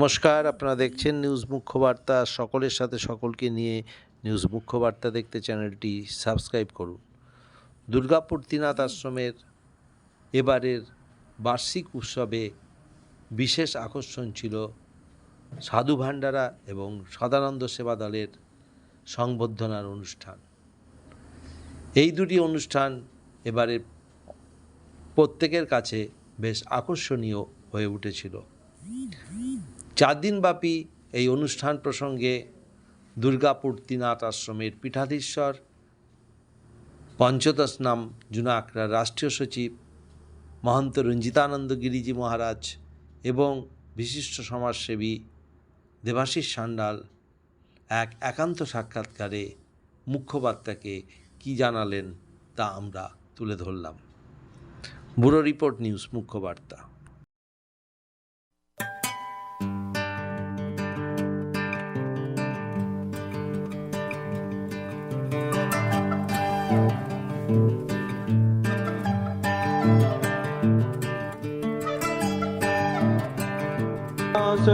নমস্কার, আপনারা দেখছেন নিউজ মুখ্য বার্তা সকলের সাথে সকলকে নিয়ে নিউজ মুখ্য বার্তা দেখতে চ্যানেলটি সাবস্ক্রাইব করুন। দুর্গাপুর ত্রিনাথ আশ্রমের এবারের বার্ষিক উৎসবে বিশেষ আকর্ষণ ছিল সাধু ভান্ডারা এবং সদানন্দ সেবা দলের সংবর্ধনার অনুষ্ঠান। এই দুটি অনুষ্ঠান এবারে প্রত্যেকের কাছে বেশ আকর্ষণীয় হয়ে উঠেছিল। চার দিনব্যাপী এই অনুষ্ঠান প্রসঙ্গে দুর্গাপুর তিনাথ আশ্রমের পীঠাধীশ্বর, পঞ্চদশ নাম জুনা আখড়ার রাষ্ট্রীয় সচিব, মহন্ত রঞ্জিতানন্দ গিরিজি মহারাজ এবং বিশিষ্ট সমাজসেবী দেবাশিস সান্যাল এক একান্ত সাক্ষাৎকারে মুখ্যবার্তাকে কী জানালেন তা আমরা তুলে ধরলাম। Bureau report news মুখ্যবার্তা।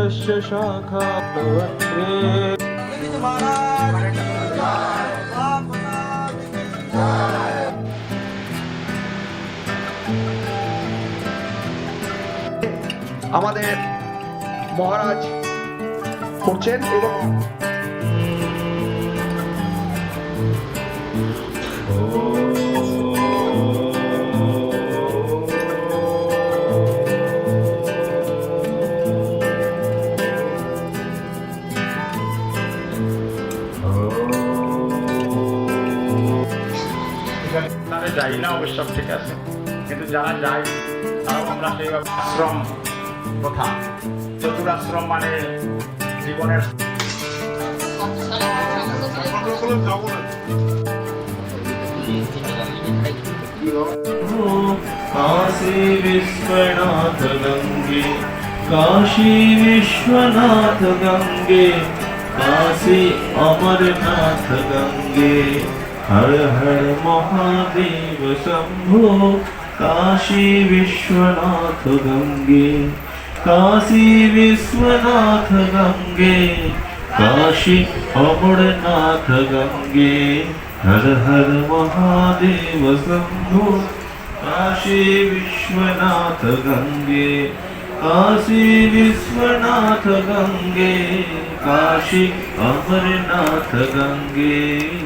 सस्य शाखा भवन्ते আমাদের মহারাজ করছেন এবং যাই না অবশ্য ঠিক আছে কিন্তু যারা যায় তারাও আমরা সেইভাবে আশ্রম প্রথা চতুরাশ্রম মানে জীবনের काशी विश्वनाथ गंगे काशी विश्वनाथ गंगे काशी अमरनाथ गंगे हर हर महादेव शंभो। काशी विश्वनाथ गंगे। काशी विश्वनाथ गंगे। काशी अमरनाथ गंगे। हर हर महादेव शंभो। काशी विश्वनाथ गंगे। काशी विश्वनाथ गंगे। काशी अमरनाथ गंगे।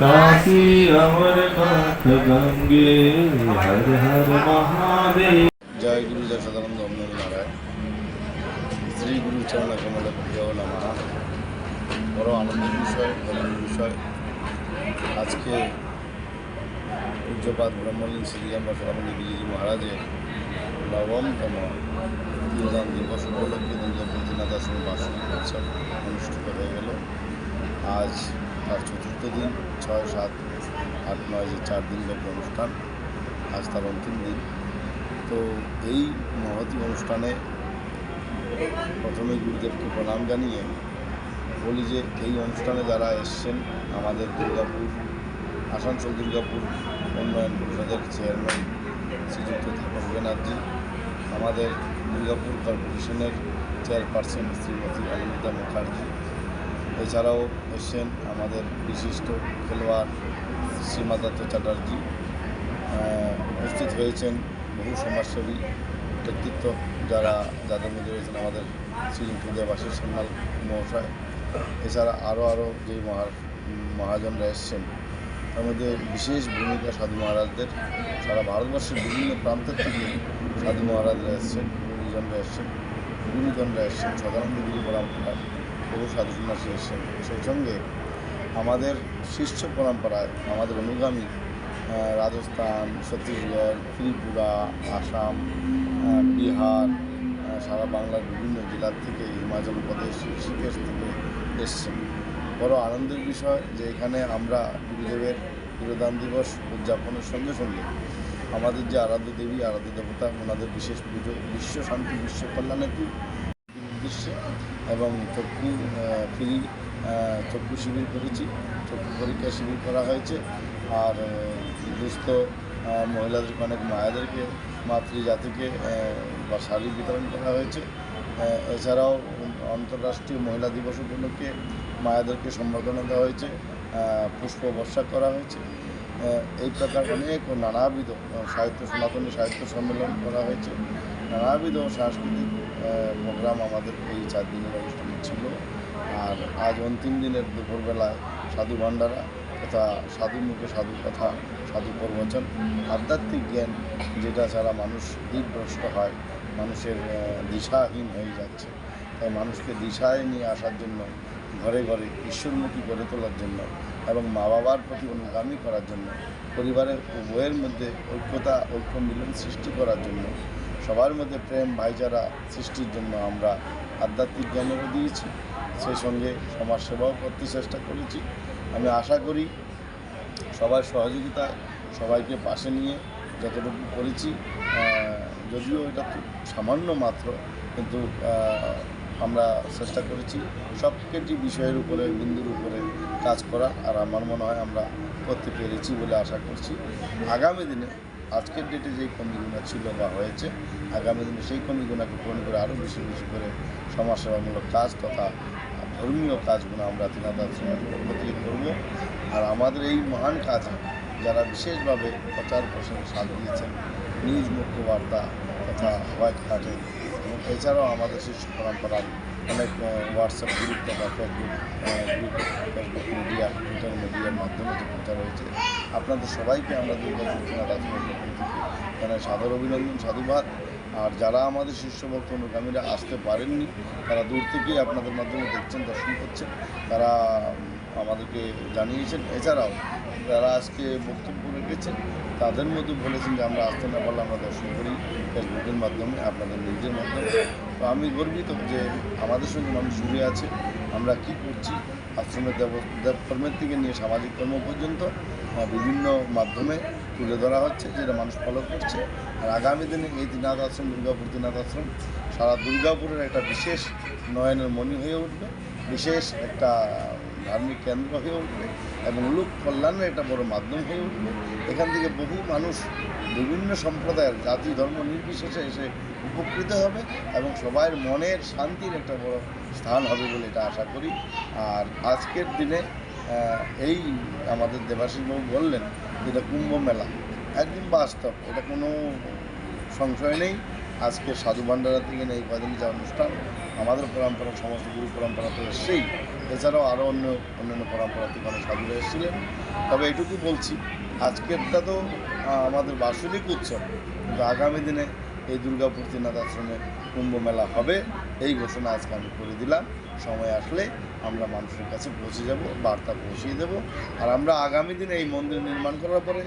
কাশী আমার কাঠ গঙ্গে, হর হর মহাদেব। জয় গুরু, জয় সদানন্দ নারায়ণ। শ্রী গুরু চরণ কমল প্রিয় নামা। বড় আনন্দের বিষয় গরমের বিষয়। আজকে পূজ্যপাত ব্রহ্মলীন আমরা বসরামণী গিরিজি মহারাজের নবমতম তিরোদান দিবস উপলক্ষে দিনটা প্রতিনাথ আসন বাসন অনুষ্ঠান হয়ে গেল। আজ তার চতুর্থ দিন ছয়, সাত, আট, নয়, যে চার দিন ব্যাপী অনুষ্ঠান, আজ তার অন্তিম দিন। তো এই মহতি অনুষ্ঠানে প্রথমে গুরুদেবকে প্রণাম জানিয়ে বলি যে এই অনুষ্ঠানে যারা এসছেন আমাদের দুর্গাপুর, আসানসোল দুর্গাপুর উন্নয়ন পরিষদের চেয়ারম্যান শ্রীযুক্ত তাপস ব্যানার্জি আমাদের দুর্গাপুর কর্পোরেশনের চেয়ারপারসন শ্রীমতী অনিন্দিতা মুখার্জি এছাড়াও এসছেন আমাদের বিশিষ্ট খেলোয়াড় শ্রীমাদত্ত চ্যাটার্জি উপস্থিত হয়েছেন বহু সমাজসেবী ব্যক্তিত্ব যারা যাদের মধ্যে রয়েছেন আমাদের শ্রীযুক্ত দেবাশিস সান্যাল মহাশয়। এছাড়া আরও আরও যে মহা, মহাজনরা এসছেন, তার মধ্যে বিশেষ ভূমিকা সাধু মহারাজদের। সারা ভারতবর্ষের বিভিন্ন প্রান্তের থেকে সাধু মহারাজরা এসছেন, গুরুজনরা এসছেন গুরুজনরা এসছেন সদানন্দগিরি পরম্পরার বহু সাধু সন্ন্যাসী এসছেন। সেই সঙ্গে আমাদের শিষ্য পরম্পরায় আমাদের অনুগামী রাজস্থান, ছত্তিশগড়, ত্রিপুরা, আসাম বিহার সারা বাংলার বিভিন্ন জেলার থেকে, হিমাচল প্রদেশ, ঋষিকেশ থেকে এসছেন। বড় আনন্দের বিষয় যে এখানে আমরা গুরুদেবের গুরুদান দিবস উদযাপনের সঙ্গে সঙ্গে আমাদের যে আরাধ্য দেবী, আরাধ্য দেবতা, ওনাদের বিশেষ পুজো, বিশ্ব শান্তি, বিশ্ব কল্যাণের উদ্দেশ্যে এবং চক্ষু ফ্রি চক্ষু শিবির করেছি। চক্ষু পরীক্ষা শিবির করা হয়েছে। আর দুস্থ মহিলাদেরকে অনেক মায়েদেরকে, মাতৃজাতিকে বা শাড়ি বিতরণ করা হয়েছে। এছাড়াও আন্তর্রাষ্ট্রীয় মহিলা দিবস উপলক্ষে মায়েদেরকে সম্বর্ধনা দেওয়া হয়েছে। পুষ্প বর্ষা করা হয়েছে। এই প্রকার অনেক নানাবিধ সাহিত্য সনাতনী সাহিত্য সম্মেলন করা হয়েছে। নানাবিধ সাংস্কৃতিক প্রোগ্রাম আমাদের এই চার দিনের অনুষ্ঠানে ছিল। আর আজ অন্তিম দিনের দুপুরবেলায় সাধু ভান্ডারা তথা সাধু মুখে সাধু কথা, সাধু প্রবচন, আধ্যাত্মিক জ্ঞান যেটা ছাড়া মানুষ দিকভ্রষ্ট হয়, মানুষের দিশাহীন হয়ে যাচ্ছে। তাই মানুষকে দিশায় নিয়ে আসার জন্য, ঘরে ঘরে ঈশ্বরমুখী গড়ে তোলার জন্য এবং মা বাবার প্রতি অনুগামী করার জন্য, পরিবারের উভয়ের মধ্যে ঐক্যতা ঐক্য মিলন সৃষ্টি করার জন্য সবার মধ্যে প্রেম ভাইচারা সৃষ্টির জন্য আমরা আধ্যাত্মিক জ্ঞানেরও দিয়েছি। সেই সঙ্গে সমাজসেবাও করতে চেষ্টা করেছি। আমি আশা করি সবার সহযোগিতায় সবাইকে পাশে নিয়ে যতটুকু করেছি যদিও এটা খুব সামান্য মাত্র, কিন্তু আমরা চেষ্টা করেছি সব সবকটি বিষয়ের উপরে, বিন্দুর উপরে কাজ করা। আর আমার মনে হয় আমরা করতে পেরেছি বলে আশা করছি। আগামী দিনে আজকের ডেটে যেই কমিগুলো ছিল বা হয়েছে, আগামী দিনে সেই কমিগুলোকে পূরণ করে আরও বেশি বেশি করে সমাজসেবামূলক কাজ তথা ধর্মীয় কাজগুলো আমরা তিনাদার সমাজের পক্ষ থেকে করব। আর আমাদের এই মহান কাজে যারা বিশেষভাবে প্রচার প্রসারে সাথ দিয়েছেন, নিউজ মুখ্য বার্তা তথা হোয়াইট এবং এছাড়াও আমাদের শিশু পরম্পরার অনেক হোয়াটসঅ্যাপ গ্রুপ তথা Facebook group Facebook media Twitter মিডিয়ার মাধ্যমে যে প্রচার হয়েছে, আপনাদের সবাইকে আমরা দুর্গাপুর তিনাদার জানাই সাদর অভিনন্দন, সাধুবাদ। আর যারা আমাদের শিষ্য ভক্ত অনুগামীরা আসতে পারেননি, তারা দূর থেকেই আপনাদের মাধ্যমে দেখছেন, দর্শন করছেন। তারা আমাদেরকে জানিয়েছেন। এছাড়াও যারা আজকে বক্তব্য রেখেছেন, তাদের মধ্যে বলেছেন যে আমরা আসতে না পারলে আমরা দর্শন করি ফেসবুকের মাধ্যমে, আপনাদের নিজের মাধ্যমে। তো আমি গর্বিত যে আমাদের সঙ্গে মানুষ জুড়ে আছে। আমরা কি করছি? আশ্রমের দেব দেবকর্মের থেকে নিয়ে সামাজিক কর্ম পর্যন্ত বিভিন্ন মাধ্যমে তুলে ধরা হচ্ছে, যেটা মানুষ ফলো করছে। আর আগামী দিনে এই দিনাথ আশ্রম দুর্গাপুর দিনাথ আশ্রম সারা দুর্গাপুরের একটা বিশেষ নয়নের মণি হয়ে উঠবে, বিশেষ একটা ধার্মিক কেন্দ্র হয়ে উঠবে এবং লোক কল্যাণের একটা বড় মাধ্যম হয়ে উঠবে। এখান থেকে বহু মানুষ বিভিন্ন সম্প্রদায়ের জাতি, ধর্ম নির্বিশেষে এসে উপকৃত হবে এবং সবার মনের শান্তির একটা বড় স্থান হবে বলে এটা আশা করি। আর আজকের দিনে এই আমাদের দেবাশিস বাবু বললেন যেটা কুম্ভ মেলা একদম বাস্তব, এটা কোনো সংশয় নেই। আজকে সাধু ভান্ডারা থেকে এই কদিন যে অনুষ্ঠান। আমাদের পরম্পরা, সমস্ত গুরু পরম্পরা তো এসছেই। এছাড়াও আরও অন্য, অন্যান্য পরম্পরা থেকে অনেক সাধুরা এসেছিলেন। তবে এটুকু বলছি, আজকেরটা তো আমাদের বার্ষিক উৎসব। কিন্তু আগামী দিনে এই দুর্গাপুর ত্রিনাথ আশ্রমে কুম্ভ মেলা হবে, এই ঘোষণা আজকে আমি করে দিলাম। সময় আসলে আমরা মানুষের কাছে পৌঁছে যাব, বার্তা পৌঁছিয়ে দেব। আর আমরা আগামী দিনে এই মন্দির নির্মাণ করার পরে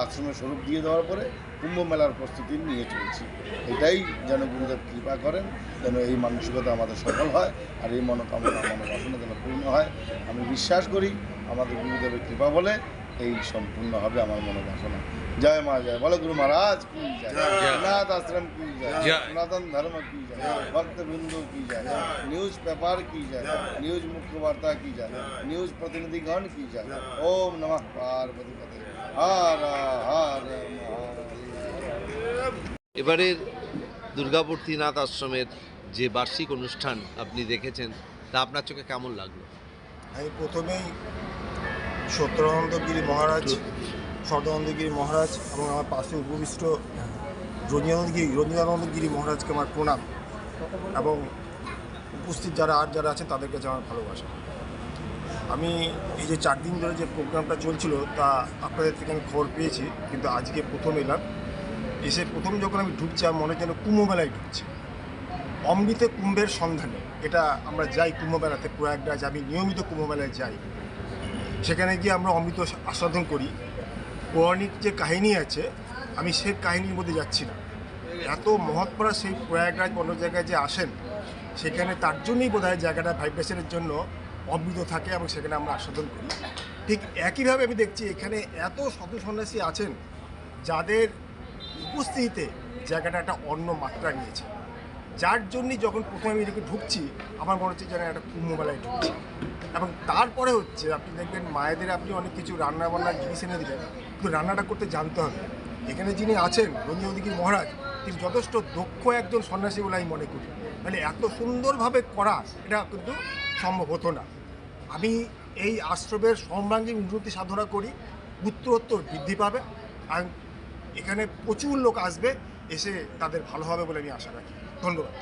আশ্রমের স্বরূপ দিয়ে দেওয়ার পরে কুম্ভ মেলার প্রস্তুতি নিয়ে চলছি। এটাই যেন গুরুদেব কৃপা করেন, যেন এই মানসিকতা আমাদের সফল হয় আর এই মনোকামনা, মনোবাসনা যেন পূর্ণ হয়। আমি বিশ্বাস করি, আমাদের গুরুদেবের কৃপা বলে এই সম্পূর্ণ হবে আমার মনোবাসনা। জয় মা জয় বলো গুরু মহারাজ কি জয় নাথ আশ্রম কি জয় জয়। সনাতন ধর্ম की जय भक्त बिंदु की जय न्यूज पेपर की जय न्यूज मुख्य वार्ता की जय न्यूज प्रतिनिधिगण की जय ओम नमः पार्वती पते हर हर महादेव এবারের দুর্গাপুর ত্রিনাথ আশ্রমের যে বার্ষিক অনুষ্ঠান আপনি দেখেছেন তা আপনার চোখে কেমন লাগলো আমি প্রথমেই সত্যরানন্দগিরি মহারাজ সদানন্দগিরি মহারাজ এবং আমার পাশে উপবিষ্ট রঞ্জিতানন্দগিরি রঞ্জিতানন্দগিরি মহারাজকে আমার প্রণাম এবং উপস্থিত যারা আর যারা আছেন তাদের কাছে আমার ভালোবাসা। আমি এই যে চার দিন ধরে যে প্রোগ্রামটা চলছিল তা আপনাদের থেকে আমি খবর পেয়েছি, কিন্তু আজকে প্রথম এলাম। এসে প্রথম যখন আমি ঢুকছি, আমার মনে যেন কুম্ভ মেলায় ঢুকছি। অমৃতে কুম্ভের সন্ধানে। এটা আমরা যাই কুম্ভ মেলাতে প্রয়াগরাজ, আমি নিয়মিত কুম্ভমেলায় যাই। সেখানে গিয়ে আমরা অমৃত আস্বাদন করি। পৌরাণিক যে কাহিনী আছে, আমি সেই কাহিনীর মধ্যে যাচ্ছি না। এত মহৎপরা সেই প্রয়াগরাজ অন্য জায়গায় যে আসেন, সেখানে তার জন্যই বোধ হয় জায়গাটা ভাইব্রেশনের জন্য অমৃত থাকে এবং সেখানে আমরা আস্বাদন করি। ঠিক একইভাবে আমি দেখছি এখানে এত সাধু সন্ন্যাসী আছেন, যাদের উপস্থিতিতে জায়গাটা একটা অন্য মাত্রা নিয়েছে। যার জন্যই যখন প্রথমে আমি এদিকে ঢুকছি, আমার মনে হচ্ছে যেন একটা কুম্ভ মেলায় ঢুকছি। এবং তারপরে হচ্ছে, আপনি দেখবেন মায়েদের আপনি অনেক কিছু রান্নাবান্নার জিনিস এনে দিলেন। রান্নাটা করতে জানতে হবে। এখানে যিনি আছেন রঞ্জনদিঘির মহারাজ, তিনি যথেষ্ট দক্ষ একজন সন্ন্যাসী বলে আমি মনে করি। মানে এত সুন্দরভাবে করা, এটা কিন্তু সম্ভব হতো না। আমি এই আশ্রমের সর্বাঙ্গীন উন্নতি সাধনা করি উত্তরোত্তর বৃদ্ধি পাবে, আর এখানে প্রচুর লোক আসবে, এসে তাদের ভালো হবে বলে আমি আশা রাখি। ধন্যবাদ।